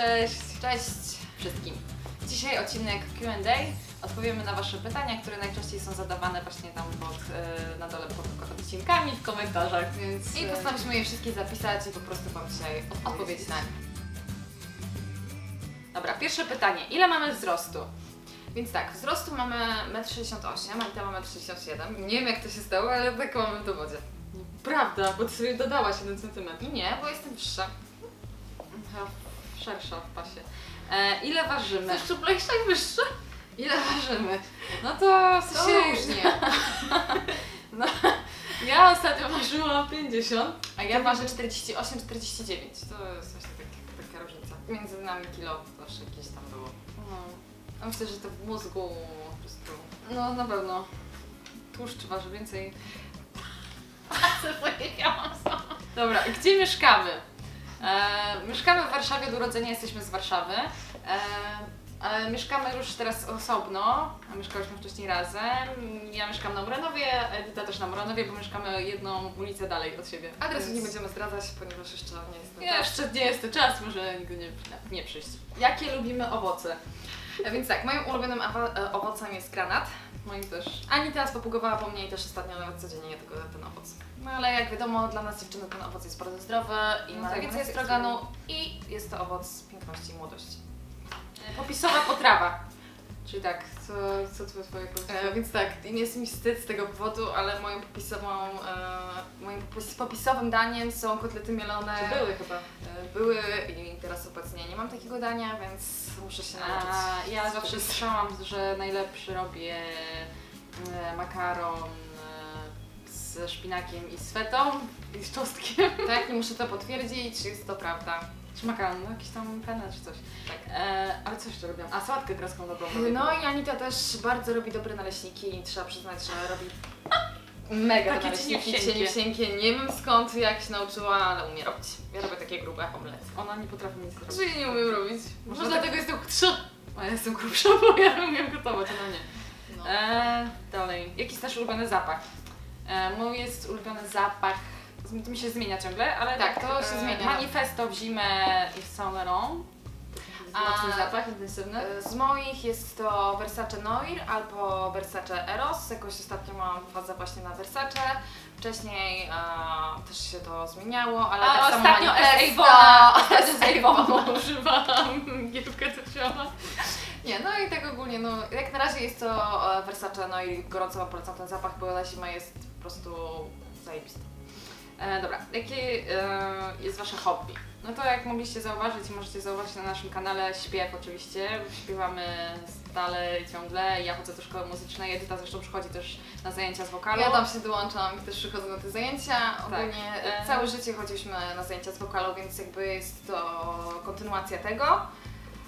Cześć! Cześć wszystkim. Dzisiaj odcinek Q&A. Odpowiemy na Wasze pytania, które najczęściej są zadawane właśnie tam pod, e, na dole pod odcinkami, w komentarzach, więc... I e, postanowiliśmy je wszystkie zapisać i po prostu Wam dzisiaj odpowiedzieć na nie. Dobra, pierwsze pytanie. Ile mamy wzrostu? Więc tak, wzrostu mamy 1,68 m, Anita ma 1,67 m. Nie wiem jak to się stało, ale taką mamy w dowodzie. Prawda, bo ty sobie dodałaś 1 cm. Nie, bo jestem wyższa. Szersza w pasie. E, ile ważymy? Chcesz szczuplejsza i wyższa? Ile ważymy? No to w To sensie... różnie. No, ja ostatnio ważyłam 50. A ja ważę 48-49. To jest właśnie taka, taka różnica. Między nami kilo zawsze jakieś tam było. No, myślę, że to w mózgu po prostu. no na pewno. Tłuszcz waży więcej. Co powiedziałam sama? Dobra, gdzie mieszkamy? E, mieszkamy w Warszawie, od urodzenia jesteśmy z Warszawy. E, ale mieszkamy już teraz osobno, a mieszkałyśmy wcześniej razem. Ja mieszkam na Muranowie, Edyta też na Muranowie, bo mieszkamy jedną ulicę dalej od siebie. Adresu nie będziemy zdradzać, ponieważ jeszcze nie jest to Jeszcze nie jest to czas, może nigdy nie, nie przyjść. Jakie lubimy owoce? A Więc tak, moim ulubionym awa- e, owocem jest granat. Moim też. Ani teraz popugowała po mnie i też ostatnio nawet codziennie je tylko ten owoc. No ale jak wiadomo, dla nas dziewczyny ten owoc jest bardzo zdrowy i No ma tak, więcej nas estrogenu i jest to owoc piękności i młodości. Popisowa potrawa. Czyli tak, co, co twoje, twoje E, więc tak, nie jest mi wstyd z tego powodu, ale moją popisową, e, moim popis- popisowym daniem są kotlety mielone. Czy były chyba? E, były i teraz obecnie nie mam takiego dania, więc muszę się nauczyć. A, ja zawsze słyszałam, że najlepszy robię e, makaron e, ze szpinakiem i z fetą i z czosnkiem. Tak, nie muszę to potwierdzić, jest to prawda. Czy makaron, no jakiś tam penne czy coś. Tak. E, ale co jeszcze robiłam? A sałatkę kreską dobrą robię. No i Anita też bardzo robi dobre naleśniki i trzeba przyznać, że robi mega Takie naleśniki, cieniusieńkie. cieniusieńkie. Nie wiem skąd, jak się nauczyła, ale umie robić. Ja robię takie grube omelety. Ona nie potrafi nic zrobić. Czy ja nie umiem robić? Może Może tak- dlatego jestem chudsza. A ja jestem grubsza, bo ja umiem gotować, ona nie. No. E, dalej. Jaki jest nasz ulubiony zapach? E, mój jest ulubiony zapach. To mi się zmienia ciągle, ale Tak, to się e, zmienia. Manifesto w zimę i w Saint Laurent. A- Mocny zapach, intensywny. E, Z moich jest to Versace Noir albo Versace Eros. Jakoś ostatnio mam fazę właśnie na Versace. Wcześniej e, też się to zmieniało, ale A tak samo ostatnio Manifesto. Avona. Gierkę to wzięłam. Nie, no i tak ogólnie, no jak na razie jest to e, Versace, no i gorąco Wam polecam ten zapach, bo na zimę jest po prostu zajebisty. E, dobra, jakie e, jest Wasze hobby? No to jak mogliście zauważyć możecie zauważyć na naszym kanale, śpiew oczywiście. Śpiewamy stale i ciągle. Ja chodzę do szkoły muzycznej, Edyta zresztą przychodzi też na zajęcia z wokalu. Ja tam się dołączam i też przychodzę na te zajęcia. Ogólnie Tak. całe życie chodziliśmy na zajęcia z wokalu, więc jakby jest to kontynuacja tego.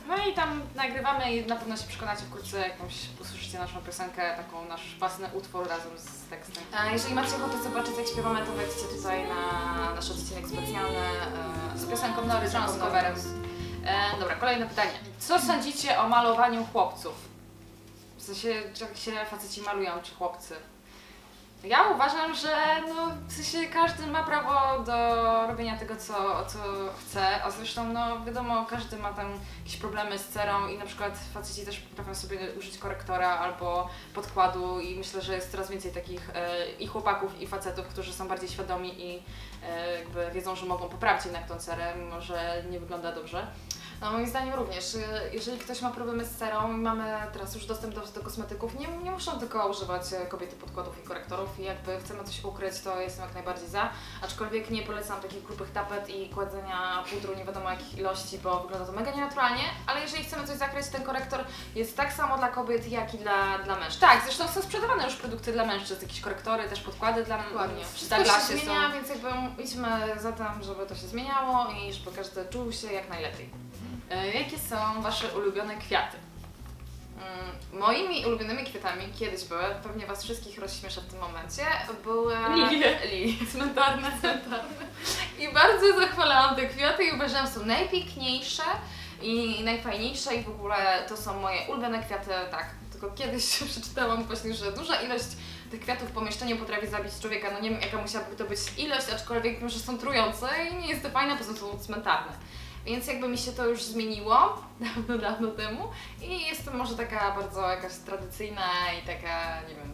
No i tam nagrywamy i na pewno się przekonacie wkrótce jakąś, usłyszycie naszą piosenkę, taką nasz własny utwór razem z tekstem. A jeżeli macie ochotę zobaczyć jak śpiewamy, to wejdźcie tutaj na nasz odcinek specjalny e, z piosenką Nory Jones Nory coverem. E, dobra, kolejne pytanie. Co sądzicie o malowaniu chłopców? W sensie, czy jak się faceci malują, czy chłopcy? Ja uważam, że no, w sensie każdy ma prawo do robienia tego, co, co chce, a zresztą no wiadomo, każdy ma tam jakieś problemy z cerą i na przykład faceci też potrafią sobie użyć korektora albo podkładu i myślę, że jest coraz więcej takich e, i chłopaków i facetów, którzy są bardziej świadomi i e, jakby wiedzą, że mogą poprawić jednak tą cerę, mimo że nie wygląda dobrze. No moim zdaniem również, y, jeżeli ktoś ma problemy z cerą i mamy teraz już dostęp do, do kosmetyków, nie, nie muszą tylko używać e, kobiety podkładów i korektorów i jakby chcemy coś ukryć, to jestem jak najbardziej za, aczkolwiek nie polecam takich grubych tapet i kładzenia pudru nie wiadomo jakich ilości, bo wygląda to mega nienaturalnie, ale jeżeli chcemy coś zakryć, ten korektor jest tak samo dla kobiet, jak i dla, dla mężczyzn. Tak, zresztą są sprzedawane już produkty dla mężczyzn, jakieś korektory, też podkłady dla Dokładnie. Wszystko się zmienia, więc jakby idźmy za tym, żeby to się zmieniało i żeby każdy czuł się jak najlepiej. E, Jakie są Wasze ulubione kwiaty? Mm, Moimi ulubionymi kwiatami kiedyś były, pewnie Was wszystkich rozśmieszę w tym momencie, były Lilie. lilie cmentarne. cmentarne. I bardzo zachwalałam te kwiaty i uważałam, że są najpiękniejsze i najfajniejsze i w ogóle to są moje ulubione kwiaty, tak. Tylko kiedyś przeczytałam właśnie, że duża ilość tych kwiatów w pomieszczeniu potrafi zabić człowieka. No nie wiem jaka musiałaby to być ilość, aczkolwiek wiem, że są trujące i nie jest to fajne, poza tym są cmentarne. Więc jakby mi się to już zmieniło dawno, dawno temu i jestem może taka bardzo jakaś tradycyjna i taka, nie wiem,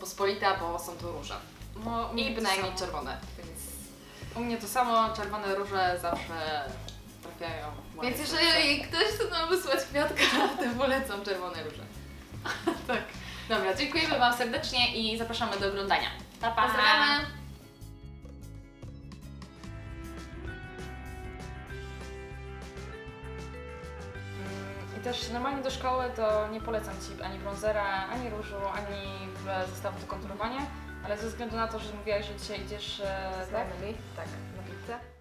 pospolita, bo są to róże. Mo, I to bynajmniej czerwone, więc... U mnie to samo, czerwone róże zawsze trafiają w moje Więc serce. jeżeli ktoś chce nam wysłać kwiatka, to polecam czerwone róże. Tak. Dobra, dziękujemy Wam serdecznie i zapraszamy do oglądania. Pa, pa! Pozdrawiamy! Też normalnie do szkoły to nie polecam Ci ani bronzera, ani różu, ani w ogóle zestawu do konturowania, ale ze względu na to, że mówiłaś, że dzisiaj idziesz, e, tak? Tak, na pizzę.